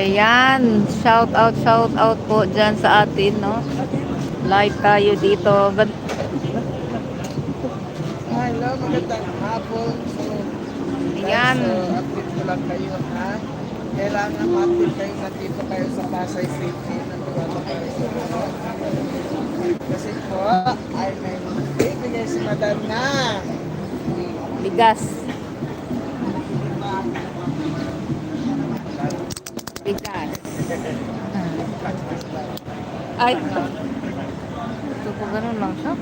Ayan, shout out, shout out po dyan sa atin, no? Live tayo dito. Gan- Hello, magandang hapon. So, Ayan. so, update ko lang kayo, ha? Kailangan ma-update kayo na dito kayo sa Pasay City. Nandito kayo sa ano. Kasi po, ay may bibigay si Madam na. Bigas. Ay. Ito po ganun lang siya.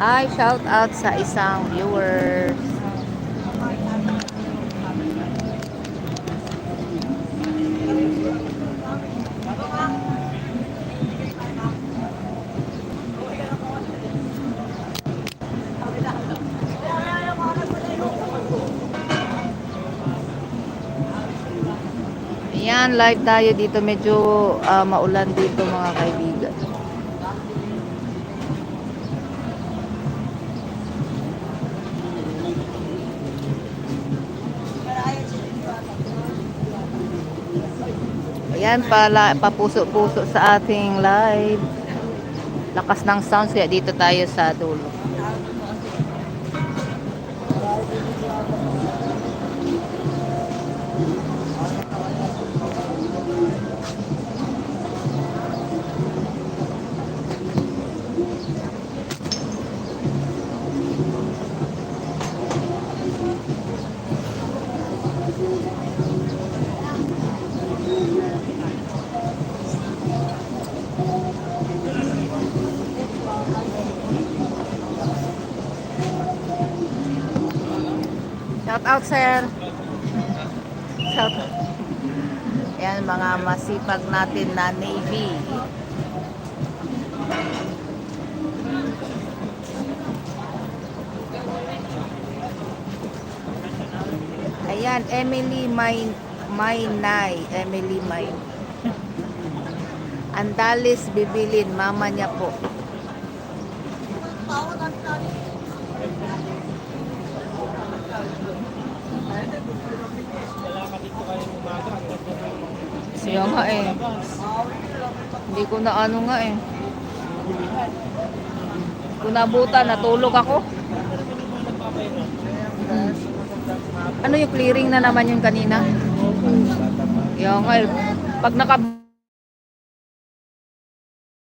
Ay, shout out sa isang viewer. Ayan, live tayo dito. Medyo ah, maulan dito mga kaibigan. Ayan, pala, papuso-puso sa ating live. Lakas ng sounds kaya dito tayo sa dulo. Shout out, sir. Shout out. Yan, mga masipag natin na Navy. Ayan, Emily May Maynay. Emily May. Andalis bibilin, mama niya po. Siya nga eh. Hindi ko na ano nga eh. Kung natulog ako. Ano yung clearing na naman yung kanina? Yung nga eh. Pag naka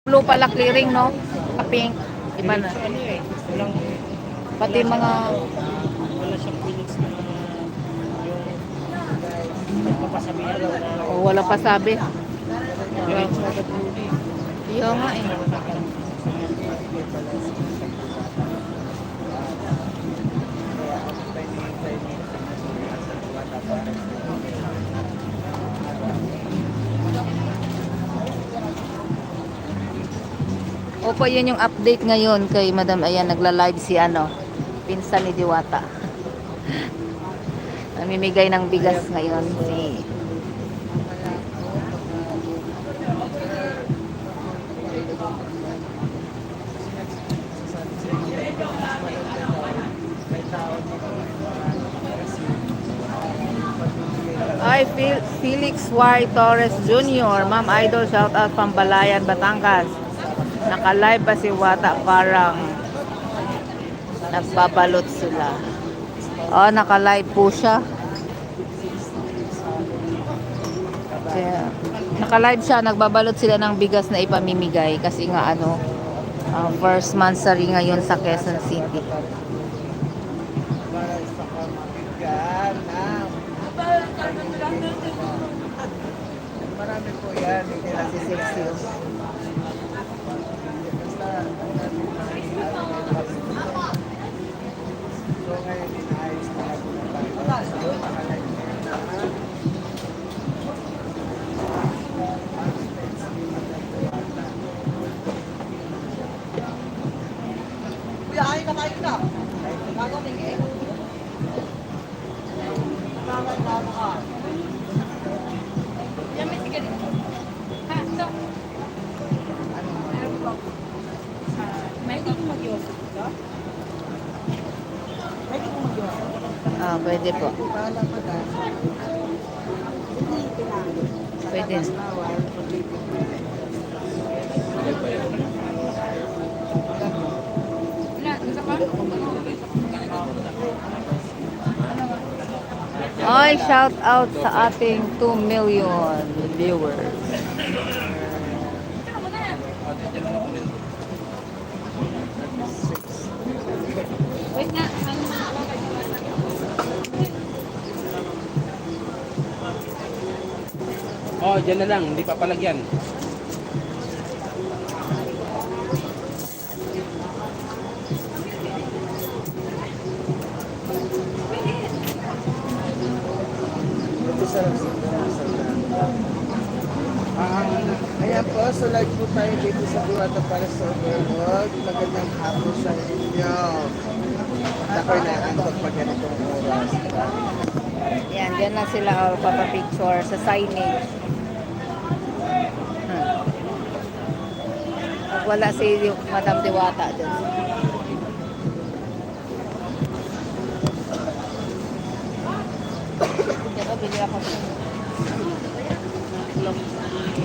blue pala clearing no? Pink. Iba na. Pati mga nagpapasabihan lang na oh, wala pa sabi. yung. Yung nga eh. Opo, yun yung update ngayon kay Madam Ayan, nagla-live si ano, pinsan ni Diwata. Namimigay ng bigas ngayon si Phil- Felix Y. Torres Jr. Ma'am Idol, shout out Pambalayan, Batangas. Naka-live pa si Wata, parang nagbabalot sila. Oh, naka-live po siya. Kaya, naka-live siya, nagbabalot sila ng bigas na ipamimigay kasi nga ano, ah, first mansary ngayon sa Quezon City. Sa? Marami po yan. Hindi lang Si Sexy. oh. So ngayon, inaayos na natin na tayo. So, nakalive na yun, ha? Biyahe na tayo na. Bago mingi. Bakit na ka? Yan may sigaret. Ha, so. Meron ba? May kong mag-iwas. May kong mag-iwas. Ah, pwede po. Na. Pwede. Ay, shout out sa ating 2 million viewers. Wait nga. Oh, dyan na lang, hindi papalagyan. Sa Ayan po, so live po tayo dito sa Duwata para sa Overload. Magandang hapon sa inyo. Ako'y naantok pag ganitong oras. Yan, dyan na sila oh, papapicture sa signage. Hmm. Pag wala si Madam Diwata dyan. Kaya bili ako sa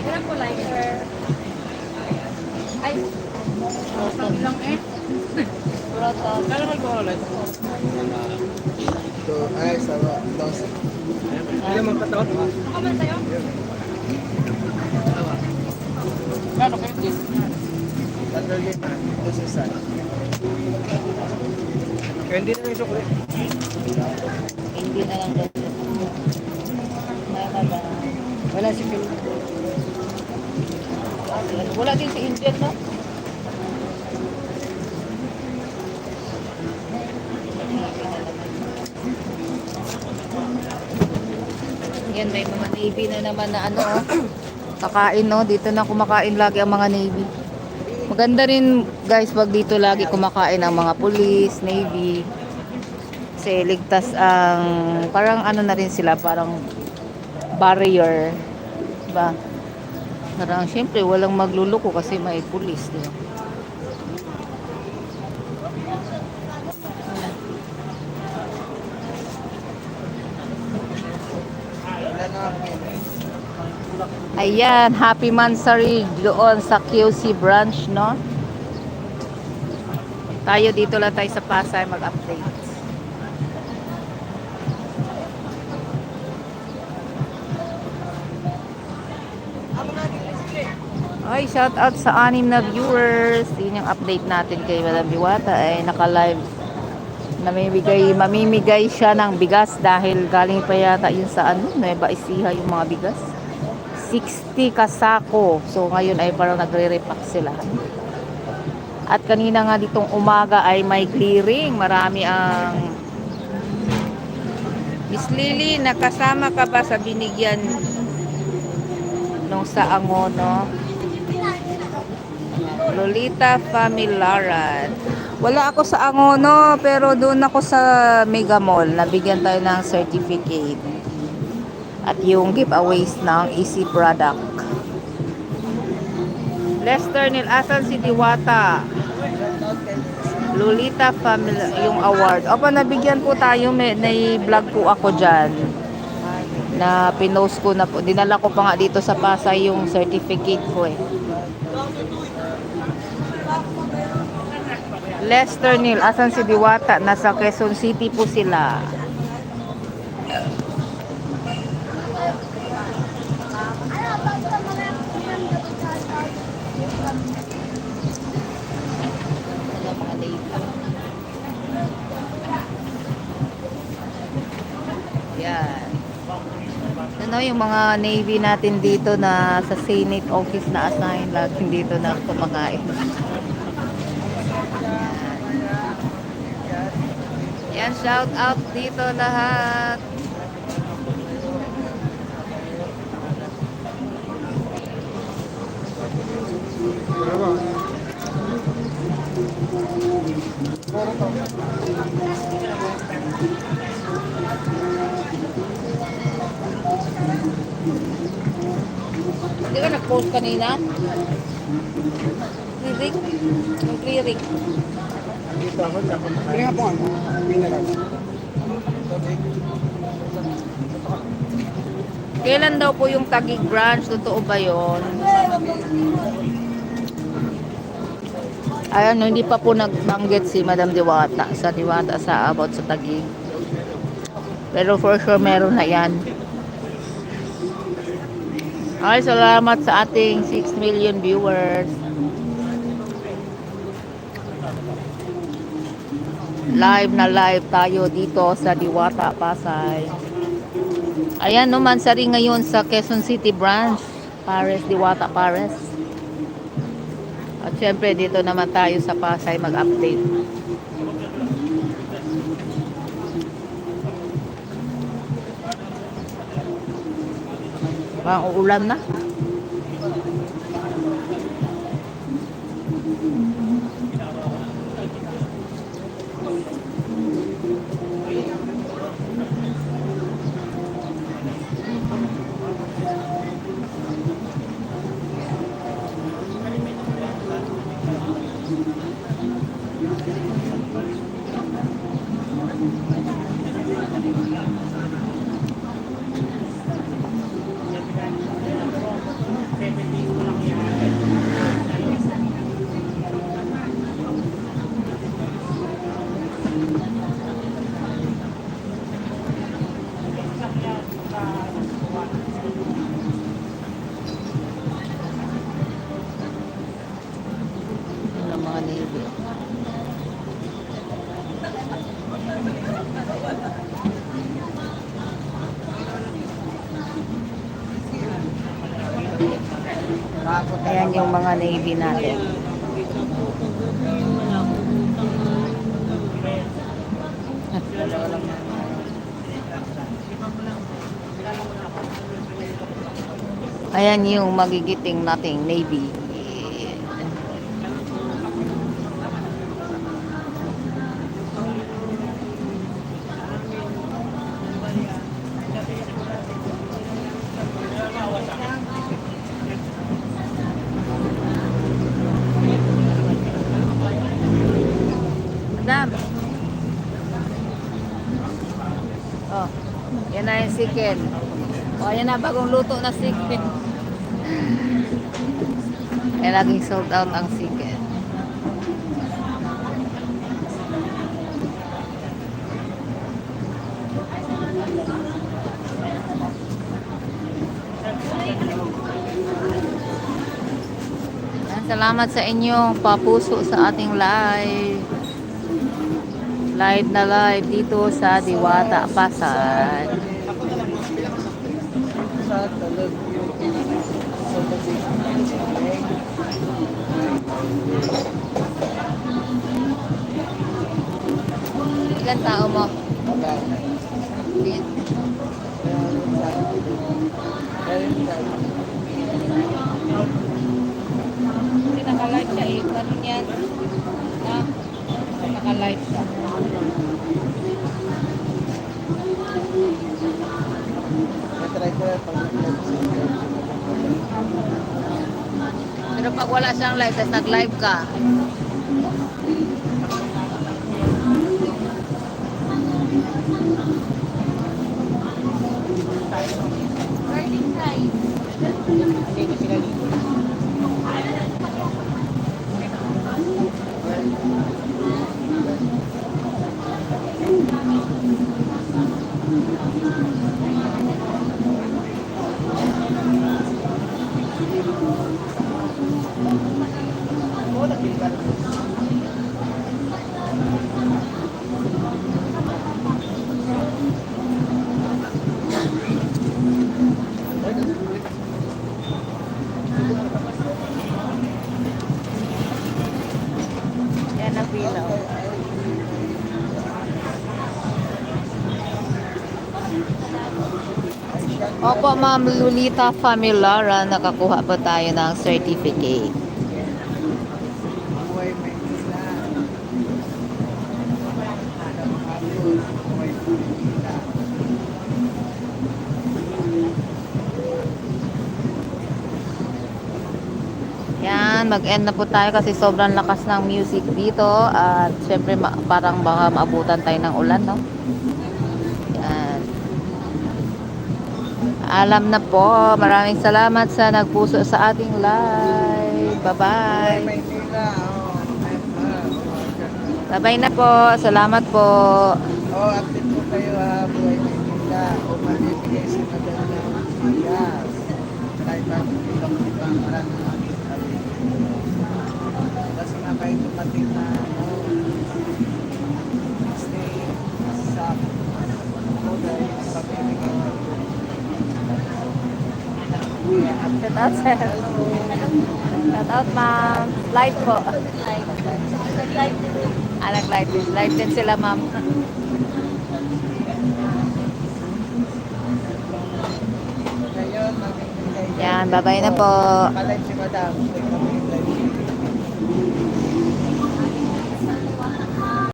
Hirap po lighter. Ay, sabi lang eh. Proton. Kala ko ko ulit. Ito, ay, sa dos. Hindi naman kataot. Ako man sa'yo? Kano kayo Ito sa isa. Kaya hindi na yung sukli. Hindi na lang daw. Wala ba? Wala si Kim. Wala din si Indian, no? Yan, may mga Navy na naman na ano, oh. Kakain, no? Dito na kumakain lagi ang mga Navy. Maganda rin, guys, pag dito lagi kumakain ang mga police, Navy. Kasi ligtas ang, parang ano na rin sila, parang barrier. Diba? Parang, syempre, walang magluluko kasi may pulis, di ba? Wala na ako. Ayan, happy Mansari doon sa QC branch, no? Tayo dito lang tayo sa Pasay mag-update. Ay, shout out sa anim na viewers. Yun yung update natin kay Madam Biwata. Ay, naka-live. Namimigay, mamimigay siya ng bigas dahil galing pa yata yun sa ano, Nueva Ecija yung mga bigas. 60 kasako. So, ngayon ay parang nagre-repack sila. At kanina nga ditong umaga ay may clearing. Marami ang... Miss Lily, nakasama ka ba sa binigyan nung sa Angono? Lolita Familaran. Wala ako sa Angono, pero doon ako sa Mega Mall. Nabigyan tayo ng certificate. At yung giveaways ng Easy Product. Lester Nil, asan si Diwata? Lolita Family, yung award. Opo, nabigyan po tayo. May, vlog po ako dyan. Na pinost ko na po. Dinala ko pa nga dito sa Pasay yung certificate ko eh. Lester Neil, asan si Diwata? Nasa Quezon City po sila. Ano mga data? Yan. Ano yung mga Navy natin dito na sa Senate office na assign laging dito na kumakain. Yan, shout out dito lahat. Di ba nag-post kanina? Ako, ako. Kaya po ano, mineral. Kailan daw po yung Taguig branch? Totoo ba yon? Ayan, hindi pa po nagbanggit si Madam Diwata sa Diwata sa about sa Taguig. Pero for sure meron na yan. Ay, salamat sa ating 6 million viewers. Live na live tayo dito sa Diwata, Pasay. Ayan no, Mansari ngayon sa Quezon City branch. Pares, Diwata, Pares. At syempre, dito naman tayo sa Pasay mag-update. Parang uulan na. Yun yung mga navy natin. Ayan yung magigiting nating navy. Madam. Oh, yan na yung chicken. Oh, yan na bagong luto na chicken. Yan laging sold out ang chicken. Salamat sa inyong papuso sa ating live. Live na live dito sa Diwata, Pasay. Ilan tao mo? Kasi naka-live siya eh. Ganun yan. Na, naka-live Pero pag wala siyang live, tapos nag-live ka, yan Opo, Ma'am Lolita Familara, nakakuha po tayo ng certificate. Yan, mag-end na po tayo kasi sobrang lakas ng music dito at syempre parang baka maabutan tayo ng ulan, no? Alam na po. Maraming salamat sa nagpuso sa ating live. Bye-bye. Bye-bye na po. Salamat po. Oh, update po kayo ha, buhay Maynila. O mamibigay si Madam ng bigas. Kahit pa kilo ko ito ang maraming Kasi nga kayo tumating na ano, stay sa o dahil pamimigay na Shout out, sir. Shout out, ma'am. Live po. Ah, nag-live din. Live din sila, ma'am. Ngayon, mamimigay Yan, bye-bye na po. Kalay si Madam.